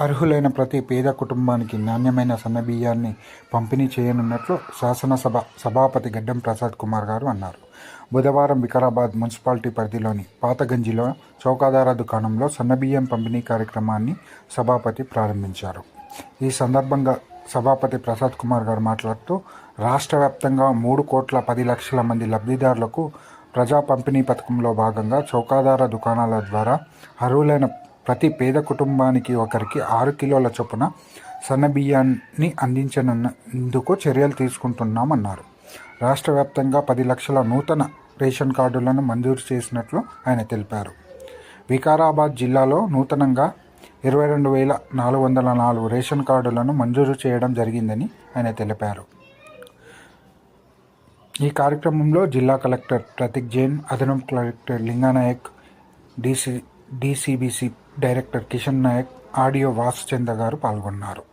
అర్హులైన ప్రతి పేద కుటుంబానికి నాణ్యమైన సన్నబియ్యాన్ని పంపిణీ చేయనున్నట్లు శాసనసభ సభాపతి గడ్డం ప్రసాద్ కుమార్ గారు అన్నారు. బుధవారం వికారాబాద్ మున్సిపాలిటీ పరిధిలోని పాతగంజిలో చౌకాదార దుకాణంలో సన్నబియ్యం పంపిణీ కార్యక్రమాన్ని సభాపతి ప్రారంభించారు. ఈ సందర్భంగా సభాపతి ప్రసాద్ కుమార్ గారు మాట్లాడుతూ రాష్ట్ర వ్యాప్తంగా మూడు కోట్ల పది లక్షల మంది లబ్ధిదారులకు ప్రజా పంపిణీ పథకంలో భాగంగా చౌకాదార దుకాణాల ద్వారా అర్హులైన ప్రతి పేద కుటుంబానికి ఒకరికి ఆరు కిలోల చొప్పున సన్నబియ్యాన్ని అందించనందుకు చర్యలు తీసుకుంటున్నామన్నారు. రాష్ట్ర వ్యాప్తంగా పది లక్షల నూతన రేషన్ కార్డులను మంజూరు చేసినట్లు ఆయన తెలిపారు. వికారాబాద్ జిల్లాలో నూతనంగా ఇరవై రెండు వేల నాలుగు వందల నాలుగు రేషన్ కార్డులను మంజూరు చేయడం జరిగిందని ఆయన తెలిపారు. ఈ కార్యక్రమంలో జిల్లా కలెక్టర్ ప్రతీక్ జైన్ అదనపు collector Linga Nayak DC DCBC director Kishan Nayak RDO Vasuchandra గారు పాల్గొన్నారు.